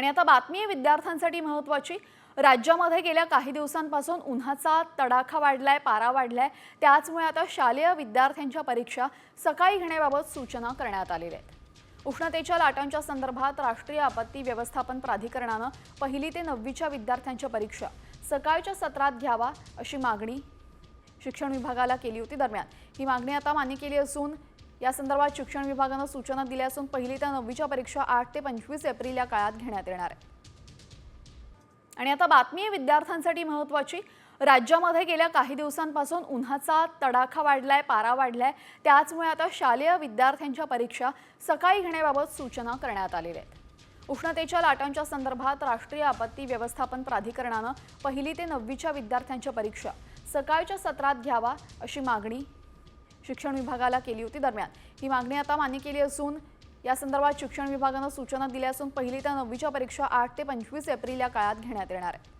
आणि आता बातमी आहे विद्यार्थ्यांसाठी महत्त्वाची. राज्यामध्ये गेल्या काही दिवसांपासून उन्हाचा तडाखा वाढलाय पारा वाढलाय. त्याचमुळे आता शालेय विद्यार्थ्यांच्या परीक्षा सकाळी घेण्याबाबत सूचना करण्यात आलेल्या आहेत. उष्णतेच्या लाटांच्या संदर्भात राष्ट्रीय आपत्ती व्यवस्थापन प्राधिकरणानं पहिली ते नववीच्या विद्यार्थ्यांच्या परीक्षा सकाळच्या सत्रात घ्यावा अशी मागणी शिक्षण विभागाला केली होती दरम्यान. ही मागणी आता मान्य केली असून या संदर्भात शिक्षण विभागानं सूचना दिल्या असून पहिली ते नववीच्या परीक्षा आठ ते पंचवीस एप्रिल या काळात घेण्यात येणार आहे. आणि आता बातमी आहे विद्यार्थ्यांसाठी महत्त्वाची. राज्यामध्ये गेल्या काही दिवसांपासून उन्हाचा तडाखा वाढलाय पारा वाढलाय. त्याचमुळे आता शालेय विद्यार्थ्यांच्या परीक्षा सकाळी घेण्याबाबत सूचना करण्यात आलेल्या आहेत. उष्णतेच्या लाटांच्या संदर्भात राष्ट्रीय आपत्ती व्यवस्थापन प्राधिकरणानं पहिली ते नववीच्या विद्यार्थ्यांच्या परीक्षा सकाळच्या सत्रात घ्यावा अशी मागणी शिक्षण विभागाला केली होती दरम्यान. ही मागणी आता मान्य केली असून या संदर्भात शिक्षण विभागानं सूचना दिल्या असून पहिली ते नववीच्या परीक्षा आठ ते पंचवीस एप्रिल या काळात घेण्यात येणार आहे.